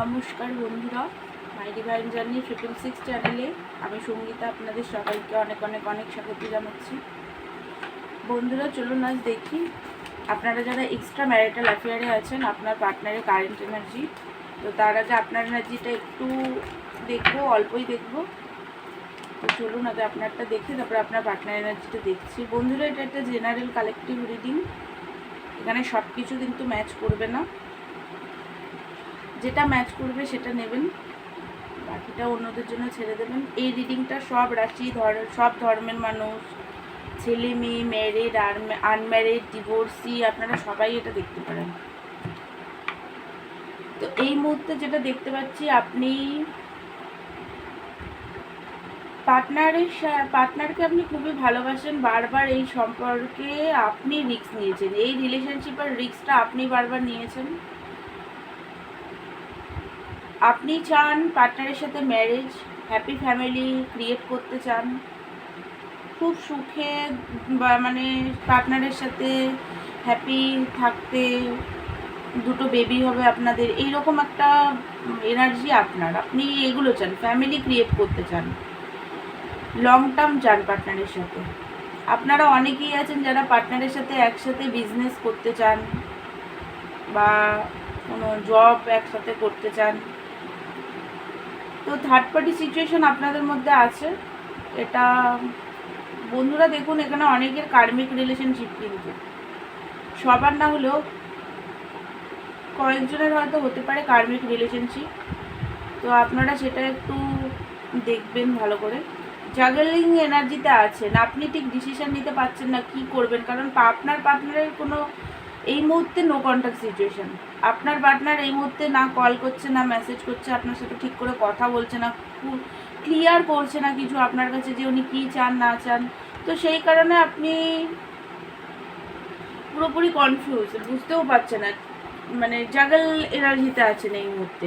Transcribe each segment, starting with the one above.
নমস্কার বন্ধুরা my divine journey triple six চ্যানেলে আমি সঙ্গীতা আপনাদের সবাইকে অনেক অনেক অনেক স্বাগত জানাচ্ছি। বন্ধুরা, চলুন আজ দেখি আপনারা যারা এক্সট্রা ম্যারিটাল অ্যাফেয়ারে আছেন, আপনার পার্টনারের কারেন্ট এনার্জি তো তার আগে আপনার এনার্জিটা একটু দেখব, অল্পই দেখব। তো চলুন আগে আপনারটা দেখি, তারপরে আপনার পার্টনার এনার্জিটা দেখছি। বন্ধুরা, এটা একটা জেনারেল কালেকটিভ রিডিং এখানে সব কিছু কিন্তু ম্যাচ করবে না। যেটা ম্যাচ করবে সেটা নেবেন। বাকিটা অন্যদের জন্য ছেড়ে দেবেন। এই রিডিংটা সব রাশি, ধর সব ধর্মের মানুষ, ছেলে, মেয়ে ম্যারিড আনম্যারিড ডিভোর্সি আপনারা সবাই এটা দেখতে পারেন। তো এই মুহূর্তে যেটা দেখতে পাচ্ছি, আপনি পার্টনারের পার্টনারকে আপনি খুবই ভালোবাসেন। বারবার এই সম্পর্কে আপনি রিস্ক নিয়েছেন। এই রিলেশনশিপের রিস্কটা আপনি বারবার নিয়েছেন। আপনি চান পার্টনারের সাথে ম্যারেজ হ্যাপি ফ্যামিলি ক্রিয়েট করতে চান? খুব সুখে বা মানে পার্টনারের সাথে হ্যাপি থাকতে দুটো বেবি হবে আপনাদের, এইরকম একটা এনার্জি আপনার। আপনি এগুলো চান ফ্যামিলি ক্রিয়েট করতে চান। লং টার্ম চান পার্টনারের সাথে। আপনারা অনেকেই আছেন যারা পার্টনারের সাথে একসাথে বিজনেস করতে চান বা কোনো জব একসাথে করতে চান। তো থার্ড পার্টি সিচুয়েশন আপনাদের মধ্যে আছে? এটা বন্ধুরা দেখুন, এখানে অনেকের কার্মিক রিলেশনশিপ কিন্তু। সবার না হলেও কয়েকজনের হয়তো হতে পারে কার্মিক রিলেশনশিপ তো আপনারা সেটা একটু দেখবেন ভালো করে। জাগলিং এনার্জিতে আছেন, আপনি ঠিক ডিসিশান নিতে পারছেন না কি করবেন? কারণ আপনার পার্টনারের কোনো, এই মুহূর্তে নো কন্ট্যাক্ট সিচুয়েশন আপনার পার্টনার এই মুহূর্তে না কল করছে, না মেসেজ করছে, আপনার সাথে ঠিক করে কথা বলছে না ক্লিয়ার করছে না কিছু আপনার কাছে যে উনি কী চান, না চান, তো সেই কারণে আপনি পুরোপুরি কনফিউজ বুঝতেও পারছে না মানে জাগল এনার্জিতে আছেন এই মুহূর্তে।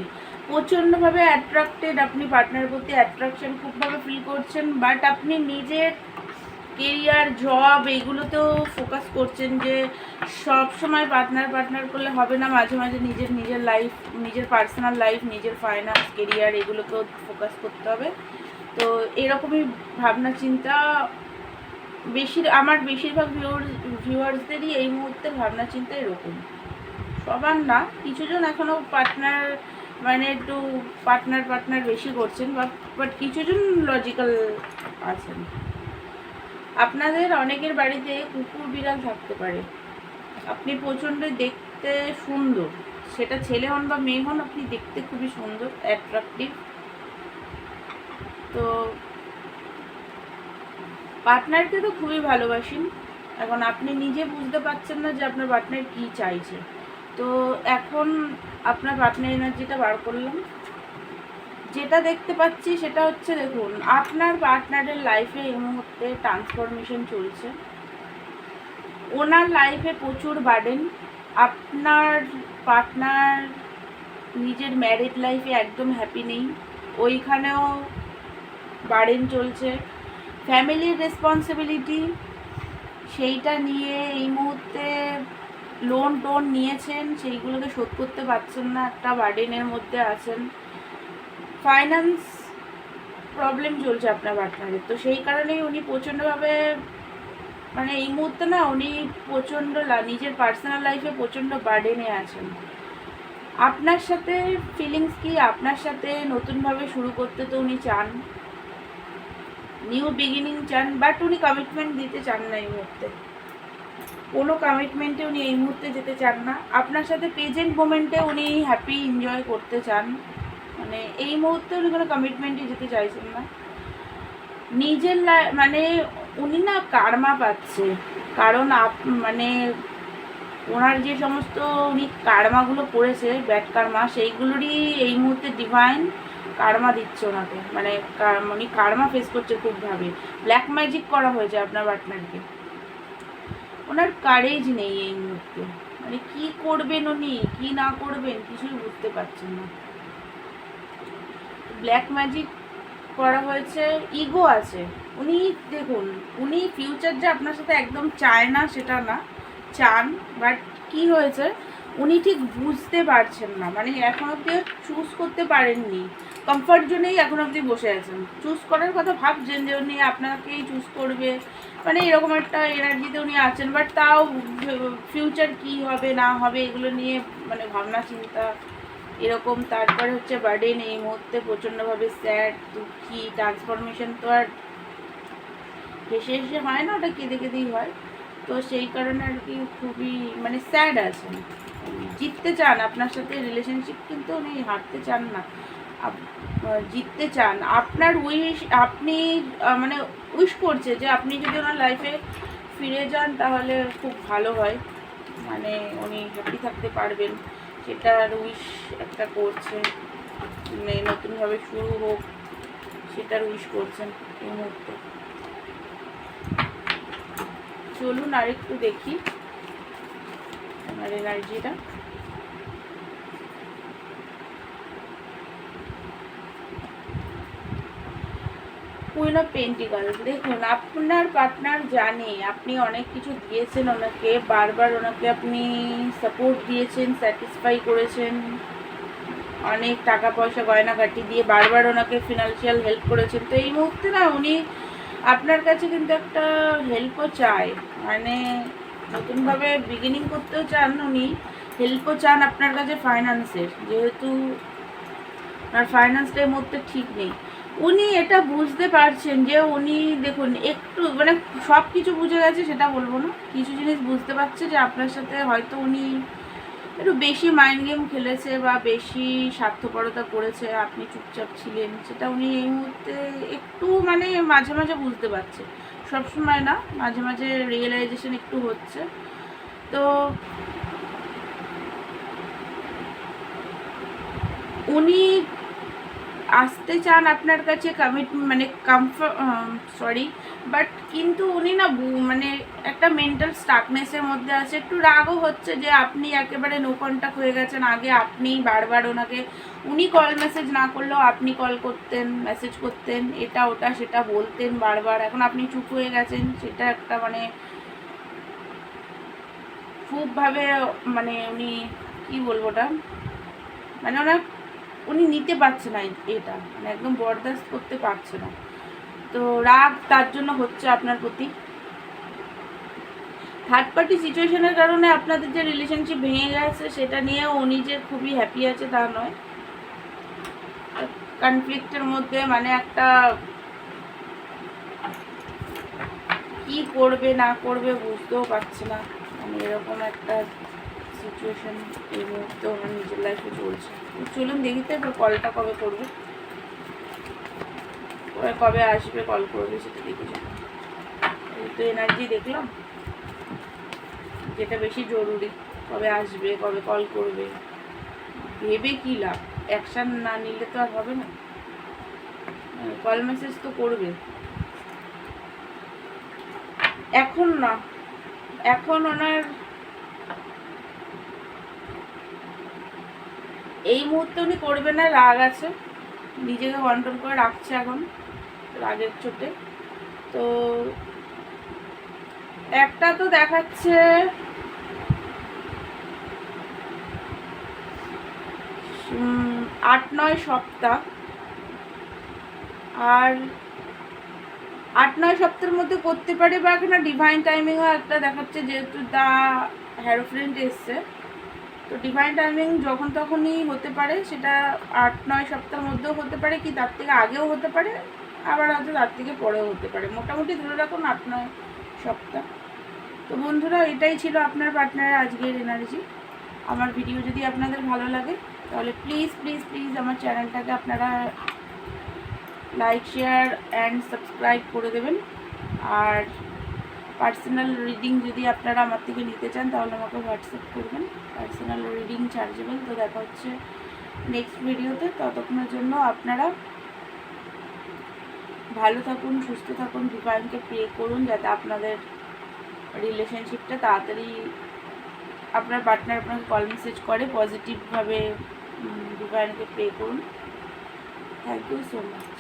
প্রচণ্ডভাবে অ্যাট্রাক্টেড আপনি পার্টনারের প্রতি অ্যাট্রাকশন খুবভাবে ফিল করছেন বাট আপনি নিজের কেরিয়ার জব এইগুলোতেও ফোকাস করছেন যে সব সময় পার্টনার পার্টনার করলে হবে না। মাঝে মাঝে নিজের নিজের লাইফ নিজের পার্সোনাল লাইফ নিজের ফাইন্যান্স কেরিয়ার এগুলোকেও ফোকাস করতে হবে। তো এরকমই ভাবনা, চিন্তা বেশির, আমার বেশিরভাগ ভিউর ভিউয়ার্সদেরই এই মুহূর্তে ভাবনা, চিন্তা এরকম। সবার না, কিছুজন এখনও পার্টনার মানে একটু পার্টনার পার্টনার বেশি করছেন বাট বাট কিছুজন লজিক্যাল আছেন। আপনাদের অনেকের বাড়িতে কুকুর বিড়াল থাকতে পারে। আপনি প্রচণ্ড দেখতে সুন্দর। সেটা ছেলে হন বা মেয়ে হন, আপনি দেখতে খুবই সুন্দর অ্যাট্রাকটিভ তো পার্টনারকে তো খুবই ভালোবাসেন। এখন আপনি নিজে বুঝতে পারছেন না যে আপনার পার্টনার কী চাইছে। তো এখন আপনার পার্টনার এনার্জিটা বার করলাম যেটা দেখতে পাচ্ছি সেটা হচ্ছে দেখুন, আপনার পার্টনারের লাইফে এই মুহূর্তে ট্রান্সফরমেশন চলছে। ওনার লাইফে প্রচুর বার্ডেন আপনার পার্টনার নিজের ম্যারিড লাইফে একদম হ্যাপি নেই। ওইখানেও বার্ডেন চলছে। ফ্যামিলির রেসপন্সিবিলিটি সেইটা নিয়ে এই মুহূর্তে লোন টোন নিয়েছেন, সেইগুলোকে শোধ করতে পারছেন না। একটা বার্ডেনের মধ্যে আছেন। ফাইন্যান্স প্রবলেম চলছে আপনার পার্টনারের তো সেই কারণেই উনি প্রচণ্ডভাবে মানে এই মুহূর্তে না উনি প্রচণ্ড নিজের পার্সোনাল লাইফে প্রচণ্ড বার্ডেনে আছেন। আপনার সাথে ফিলিংস কি? আপনার সাথে নতুনভাবে শুরু করতে তো উনি চান। নিউ বিগিনিং চান বাট উনি কমিটমেন্ট দিতে চান না এই মুহূর্তে। কোনো কমিটমেন্টে উনি এই মুহূর্তে যেতে চান না। আপনার সাথে প্রেজেন্ট মোমেন্টে উনি হ্যাপি এনজয় করতে চান। মানে এই মুহূর্তে উনি কোনো কমিটমেন্টে যেতে চাইছেন না। নিজের মানে উনি না কারমা পাচ্ছে। কারণ আপ মানে ওনার যে সমস্ত উনি কারমাগুলো করেছে ব্যাড কারমা সেইগুলোরই এই মুহূর্তে ডিভাইন কারমা দিচ্ছে ওনাকে। মানে উনি কারমা ফেস করছে খুবভাবে ব্ল্যাক ম্যাজিক করা হয়েছে আপনার পার্টনারকে ওনার কারেজ নেই এই মুহূর্তে। মানে কি করবেন উনি? কি না করবেন? কিছুই বুঝতে পারছেন না। ব্ল্যাক ম্যাজিক করা হয়েছে ইগো আছে। উনি দেখুন, উনি ফিউচার যে আপনার সাথে একদম চায় না সেটা না, চান বাট কি হয়েছে? উনি ঠিক বুঝতে পারছেন না মানে এখন অব্দি চুজ করতে পারেননি। কমফর্ট জোনেই এখন অব্দি বসে আছেন। চুজ করার কথা ভাবছেন যে উনি আপনাকেই চুজ করবে। মানে এরকম একটা এনার্জিতে উনি আছেন বাট তাও ফিউচার কি হবে, না হবে, এগুলো নিয়ে মানে ভাবনা, চিন্তা এরকম, তারপরে হচ্ছে বার্ডেন এই মুহূর্তে প্রচণ্ডভাবে স্যাড দুঃখী ট্রান্সফরমেশন তো আর হেসে হেসে হয় না, ওটা কেঁদে কেঁদেই হয়। তো সেই কারণে আর কি খুবই মানে স্যাড আছেন জিততে চান, আপনার সাথে রিলেশনশিপ কিন্তু উনি হারতে চান না। জিততে চান। আপনার উইশ আপনি মানে উইশ করছে যে আপনি যদি ওনার লাইফে ফিরে যান, তাহলে খুব ভালো হয়। মানে উনি হ্যাপি থাকতে পারবেন। সেটার উইশ একটা করছে। মানে নতুনভাবে শুরু হোক সেটার উইশ করছেন এই মুহূর্তে। চলুন আর একটু দেখি। আমার এনার্জিটা কুইন অফ পেন্টিকাল দেখুন, আপনার পার্টনার জানে, আপনি অনেক কিছু দিয়েছেন, ওনাকে বারবার ওনাকে আপনি সাপোর্ট দিয়েছেন স্যাটিসফাই করেছেন। অনেক টাকা পয়সা গয়নাগাটি দিয়ে বারবার ওনাকে ফিনান্সিয়াল হেল্প করেছেন। তো এই মুহূর্তে না, উনি আপনার কাছে কিন্তু একটা হেল্পও চায়। মানে নতুনভাবে বিগিনিং করতেও চান উনি হেল্পও চান আপনার কাছে ফাইন্যান্সের যেহেতু আর ফাইন্যান্সটা এই মুহূর্তে ঠিক নেই। উনি এটা বুঝতে পারছেন যে উনি দেখুন, একটু মানে সব কিছু বুঝে গেছে, সেটা বলব না। কিছু জিনিস বুঝতে পারছে যে আপনার সাথে হয়তো উনি একটু বেশি মাইন্ড গেম খেলেছে বা বেশি স্বার্থপরতা করেছে, আপনি চুপচাপ ছিলেন, সেটা উনি এই মুহূর্তে একটু মানে মাঝে মাঝে বুঝতে পারছে। সবসময় না, মাঝে মাঝে রিয়েলাইজেশন একটু হচ্ছে। তো উনি আসতে চান আপনার কাছে কমিট মানে কমফর্ট সরি বাট কিন্তু উনি না মানে একটা মেন্টাল স্টাকনেসের মধ্যে আছে। একটু রাগও হচ্ছে যে আপনি একেবারে নো কন্ট্যাক্ট হয়ে গেছেন। আগে আপনি বারবার ওনাকে, উনি কল মেসেজ না করলেও আপনি কল করতেন মেসেজ করতেন, এটা, ওটা, সেটা বলতেন বারবার। এখন আপনি চুপ হয়ে গেছেন, সেটা একটা মানে খুবভাবে মানে উনি, কি বলব ওটা? মানে ওনার উনি নিতে পারছে না এটা। মানে একদম বরদাস্ত করতে পারছে না। তো রাগ তার জন্য হচ্ছে আপনার প্রতি। থার্ড পার্টি সিচুয়েশনের কারণে আপনাদের যে রিলেশনশিপ ভেঙে গেছে, সেটা নিয়ে উনি যে খুবই হ্যাপি আছে তা নয়। কনফ্লিক্টের মধ্যে মানে একটা কি করবে, না করবে বুঝতেও পারছে না। মানে এরকম একটা সিচুয়েশন এই মুহূর্তে ওনার নিজের লাইফে চলছে। চলুন দেখি তো, এবার কলটা কবে করবে? ওরা কবে আসবে কল করবে সেটা দেখে তো এনার্জি দেখলাম যেটা বেশি জরুরি, কবে আসবে, কবে কল করবে। ভেবে কী লাভ? অ্যাকশান না নিলে তো আর হবে না। কল মেসেজ তো করবে। এখন না। এখন ওনার এই মুহূর্তে উনি করবে না, রাগ আছে। নিজেকে কন্ট্রোল করে রাখছে এখন, রাগের চোটে। তো একটা তো দেখাচ্ছে আট নয় সপ্তাহ। আর আট নয় সপ্তাহের মধ্যে করতে পারে, বা এখানে ডিভাইন টাইমিংও একটা দেখাচ্ছে, যেহেতু দা হ্যারোফ্রেন্ড এসছে। তো ডিভাইন টাইমিং যখন তখনই হতে পারে, সেটা আট, নয় সপ্তাহের মধ্যেও হতে পারে কি তার থেকে আগেও হতে পারে, আবার হয়তো তার থেকে পরেও হতে পারে। মোটামুটি ধরে রাখুন আট, নয় সপ্তাহ। তো বন্ধুরা, এটাই ছিল আপনার পার্টনারের আজকের এনার্জি আমার ভিডিও যদি আপনাদের ভালো লাগে, তাহলে প্লিজ প্লিজ প্লিজ আমার চ্যানেলটাকে আপনারা লাইক শেয়ার অ্যান্ড সাবস্ক্রাইব করে দেবেন। আর পার্সোনাল রিডিং যদি আপনারা আমার থেকে নিতে চান, তাহলে আমাকে হোয়াটসঅ্যাপ করবেন। পার্সোনাল রিডিং চার্জেবল তো দেখা হচ্ছে নেক্সট ভিডিওতে ততক্ষণের জন্য আপনারা ভালো থাকুন, সুস্থ থাকুন ডিভাইনকে প্রে করুন যাতে আপনাদের রিলেশনশিপটা তাড়াতাড়ি আপনার পার্টনার আপনাকে কল মেসেজ করে পজিটিভভাবে ডিভাইনকে প্রে করুন। Thank you so much